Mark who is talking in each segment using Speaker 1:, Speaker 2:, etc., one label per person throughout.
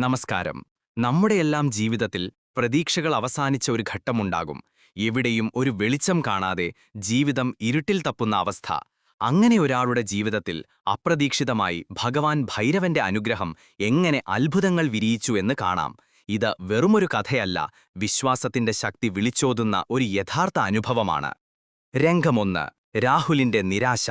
Speaker 1: നമസ്കാരം. നമ്മുടെയെല്ലാം ജീവിതത്തിൽ പ്രതീക്ഷകൾ അവസാനിച്ച ഒരു ഘട്ടമുണ്ടാകും. എവിടെയും ഒരു വെളിച്ചം കാണാതെ ജീവിതം ഇരുട്ടിൽ തപ്പുന്ന അവസ്ഥ. അങ്ങനെ ഒരാളുടെ ജീവിതത്തിൽ അപ്രതീക്ഷിതമായി ഭഗവാൻ ഭൈരവന്റെ അനുഗ്രഹം എങ്ങനെ അത്ഭുതങ്ങൾ വിരിയിച്ചു എന്ന് കാണാം. ഇത് വെറുമൊരു കഥയല്ല വിശ്വാസത്തിന്റെ ശക്തി വിളിച്ചോതുന്ന ഒരു യഥാർത്ഥ അനുഭവമാണ്. രംഗമൊന്ന് രാഹുലിന്റെ നിരാശ.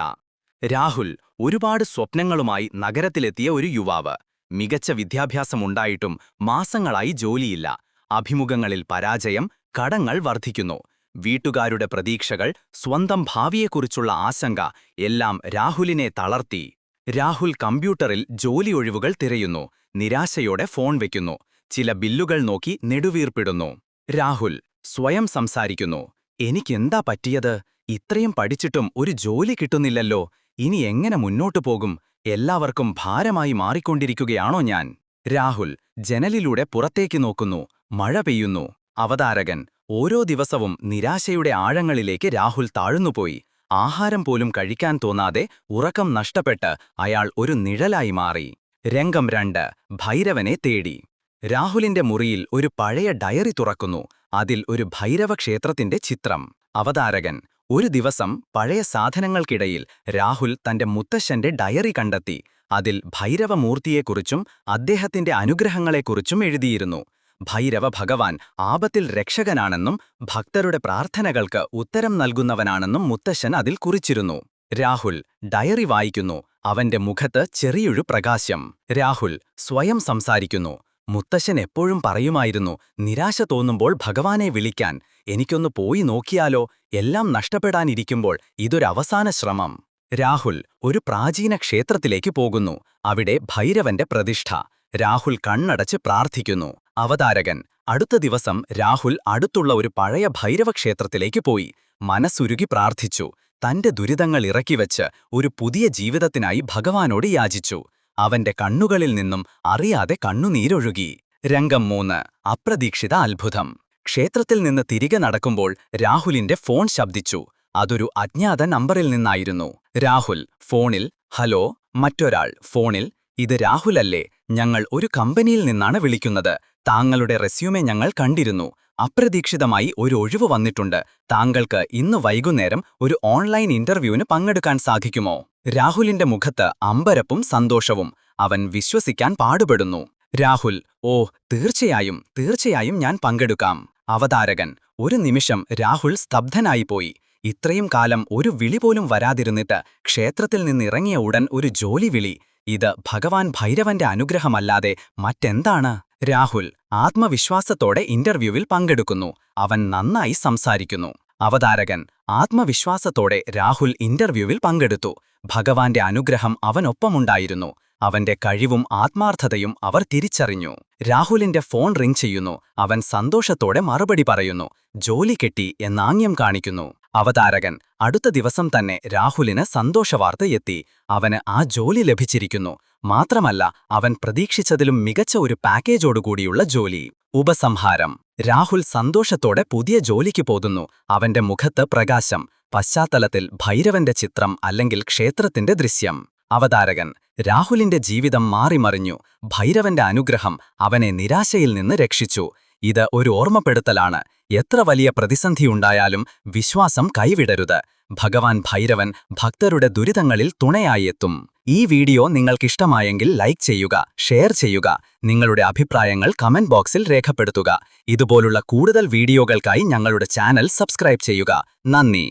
Speaker 1: രാഹുൽ ഒരുപാട് സ്വപ്നങ്ങളുമായി നഗരത്തിലെത്തിയ ഒരു യുവാവ്. മികച്ച വിദ്യാഭ്യാസമുണ്ടായിട്ടും മാസങ്ങളായി ജോലിയില്ല. അഭിമുഖങ്ങളിൽ പരാജയം കടങ്ങൾ വർദ്ധിക്കുന്നു വീട്ടുകാരുടെ പ്രതീക്ഷകൾ സ്വന്തം ഭാവിയെക്കുറിച്ചുള്ള ആശങ്ക എല്ലാം രാഹുലിനെ തളർത്തി. രാഹുൽ കമ്പ്യൂട്ടറിൽ ജോലി ഒഴിവുകൾ തിരയുന്നു. നിരാശയോടെ ഫോൺ വയ്ക്കുന്നു ചില ബില്ലുകൾ നോക്കി നെടുവീർപ്പിടുന്നു. രാഹുൽ സ്വയം സംസാരിക്കുന്നു. എനിക്കെന്താ പറ്റിയത്? ഇത്രയും പഠിച്ചിട്ടും ഒരു ജോലി കിട്ടുന്നില്ലല്ലോ. ഇനി എങ്ങനെ മുന്നോട്ടു പോകും? എല്ലാവർക്കും ഭാരമായി മാറിക്കൊണ്ടിരിക്കുകയാണോ ഞാൻ? രാഹുൽ ജനലിലൂടെ പുറത്തേക്ക് നോക്കുന്നു. മഴ പെയ്യുന്നു. അവതാരകൻ ഓരോ ദിവസവും നിരാശയുടെ ആഴങ്ങളിലേക്ക് രാഹുൽ താഴ്ന്നുപോയി. ആഹാരം പോലും കഴിക്കാൻ തോന്നാതെ ഉറക്കം നഷ്ടപ്പെട്ട് അയാൾ ഒരു നിഴലായി മാറി. രംഗം രണ്ട് ഭൈരവനെ തേടി. രാഹുലിന്റെ മുറിയിൽ ഒരു പഴയ ഡയറി തുറക്കുന്നു. അതിൽ ഒരു ഭൈരവക്ഷേത്രത്തിന്റെ ചിത്രം. അവതാരകൻ ഒരു ദിവസം പഴയ സാധനങ്ങൾക്കിടയിൽ രാഹുൽ തന്റെ മുത്തശ്ശന്റെ ഡയറി കണ്ടെത്തി. അതിൽ ഭൈരവമൂർത്തിയെക്കുറിച്ചും അദ്ദേഹത്തിന്റെ അനുഗ്രഹങ്ങളെക്കുറിച്ചും എഴുതിയിരുന്നു. ഭൈരവ ഭഗവാൻ ആപത്തിൽ രക്ഷകനാണെന്നും ഭക്തരുടെ പ്രാർത്ഥനകൾക്ക് ഉത്തരം നൽകുന്നവനാണെന്നും മുത്തശ്ശൻ അതിൽ കുറിച്ചിരുന്നു. രാഹുൽ ഡയറി വായിക്കുന്നു. അവന്റെ മുഖത്ത് ചെറിയൊരു പ്രകാശം. രാഹുൽ സ്വയം സംസാരിക്കുന്നു. മുത്തശ്ശൻ എപ്പോഴും പറയുമായിരുന്നു നിരാശ തോന്നുമ്പോൾ ഭഗവാനെ വിളിക്കാൻ. എനിക്കൊന്ന് പോയി നോക്കിയാലോ? എല്ലാം നഷ്ടപ്പെടാനിരിക്കുമ്പോൾ ഇതൊരവസാന ശ്രമം. രാഹുൽ ഒരു പ്രാചീന ക്ഷേത്രത്തിലേക്ക് പോകുന്നു. അവിടെ ഭൈരവന്റെ പ്രതിഷ്ഠ. രാഹുൽ കണ്ണടച്ച് പ്രാർത്ഥിക്കുന്നു. അവതാരകൻ അടുത്ത ദിവസം രാഹുൽ അടുത്തുള്ള ഒരു പഴയ ഭൈരവക്ഷേത്രത്തിലേക്ക് പോയി. മനസ്സുരുകി പ്രാർത്ഥിച്ചു. തന്റെ ദുരിതങ്ങൾ ഇറക്കിവച്ച് ഒരു പുതിയ ജീവിതത്തിനായി ഭഗവാനോട് യാചിച്ചു. അവന്റെ കണ്ണുകളിൽ നിന്നും അറിയാതെ കണ്ണുനീരൊഴുകി. രംഗം മൂന്ന്. അപ്രതീക്ഷിത അത്ഭുതം. ക്ഷേത്രത്തിൽ നിന്ന് തിരികെ നടക്കുമ്പോൾ രാഹുലിന്റെ ഫോൺ ശബ്ദിച്ചു. അതൊരു അജ്ഞാത നമ്പറിൽ നിന്നായിരുന്നു. രാഹുൽ ഫോണിൽ ഹലോ മറ്റൊരാൾ ഫോണിൽ ഇത് രാഹുലല്ലേ ഞങ്ങൾ ഒരു കമ്പനിയിൽ നിന്നാണ് വിളിക്കുന്നത്. താങ്കളുടെ റെസ്യൂമെ ഞങ്ങൾ കണ്ടിരുന്നു. അപ്രതീക്ഷിതമായി ഒരു ഒഴിവ് വന്നിട്ടുണ്ട്. താങ്കൾക്ക് ഇന്ന് വൈകുന്നേരം ഒരു ഓൺലൈൻ ഇന്റർവ്യൂവിന് പങ്കെടുക്കാൻ സാധിക്കുമോ? രാഹുലിന്റെ മുഖത്ത് അമ്പരപ്പും സന്തോഷവും. അവൻ വിശ്വസിക്കാൻ പാടുപെടുന്നു. രാഹുൽ ഓ തീർച്ചയായും തീർച്ചയായും ഞാൻ പങ്കെടുക്കാം. അവതാരകൻ. ഒരു നിമിഷം രാഹുൽ സ്തബ്ധനായിപ്പോയി. ഇത്രയും കാലം ഒരു വിളി പോലും വരാതിരുന്നിട്ട് ക്ഷേത്രത്തിൽ നിന്നിറങ്ങിയ ഉടൻ ഒരു ജോലി വിളി. ഇത് ഭഗവാൻ ഭൈരവന്റെ അനുഗ്രഹമല്ലാതെ മറ്റെന്താണ്? രാഹുൽ ആത്മവിശ്വാസത്തോടെ ഇന്റർവ്യൂവിൽ പങ്കെടുക്കുന്നു. അവൻ നന്നായി സംസാരിക്കുന്നു. അവതാരകൻ ആത്മവിശ്വാസത്തോടെ രാഹുൽ ഇന്റർവ്യൂവിൽ പങ്കെടുത്തു. ഭഗവാന്റെ അനുഗ്രഹം അവനൊപ്പമുണ്ടായിരുന്നു. അവന്റെ കഴിവും ആത്മാർത്ഥതയും അവർ തിരിച്ചറിഞ്ഞു. രാഹുലിന്റെ ഫോൺ റിംഗ് ചെയ്യുന്നു. അവൻ സന്തോഷത്തോടെ മറുപടി പറയുന്നു. ജോലി കെട്ടി എന്നാംഗ്യം കാണിക്കുന്നു. അവതാരകൻ അടുത്ത ദിവസം തന്നെ രാഹുലിന് സന്തോഷവാർത്ത എത്തി. അവന് ആ ജോലി ലഭിച്ചിരിക്കുന്നു. മാത്രമല്ല അവൻ പ്രതീക്ഷിച്ചതിലും മികച്ച ഒരു പാക്കേജോടുകൂടിയുള്ള ജോലി. ഉപസംഹാരം. രാഹുൽ സന്തോഷത്തോടെ പുതിയ ജോലിക്ക് പോതുന്നു അവന്റെ മുഖത്ത് പ്രകാശം പശ്ചാത്തലത്തിൽ ഭൈരവന്റെ ചിത്രം അല്ലെങ്കിൽ ക്ഷേത്രത്തിന്റെ ദൃശ്യം. അവതാരകൻ. രാഹുലിന്റെ ജീവിതം മാറിമറിഞ്ഞു. ഭൈരവന്റെ അനുഗ്രഹം അവനെ നിരാശയിൽ നിന്ന് രക്ഷിച്ചു. ഇത് ഒരു ഓർമ്മപ്പെടുത്തലാണ്. എത്ര വലിയ പ്രതിസന്ധിയുണ്ടായാലും വിശ്വാസം കൈവിടരുത്. ഭഗവാൻ ഭൈരവൻ ഭക്തരുടെ ദുരിതങ്ങളിൽ തുണയായി എത്തും ഈ വീഡിയോ നിങ്ങൾക്കിഷ്ടമായെങ്കിൽ ലൈക്ക് ചെയ്യുക ഷെയർ ചെയ്യുക നിങ്ങളുടെ അഭിപ്രായങ്ങൾ കമന്റ് ബോക്സിൽ രേഖപ്പെടുത്തുക. ഇതുപോലുള്ള കൂടുതൽ വീഡിയോകൾക്കായി ഞങ്ങളുടെ ചാനൽ സബ്സ്ക്രൈബ് ചെയ്യുക. നന്ദി.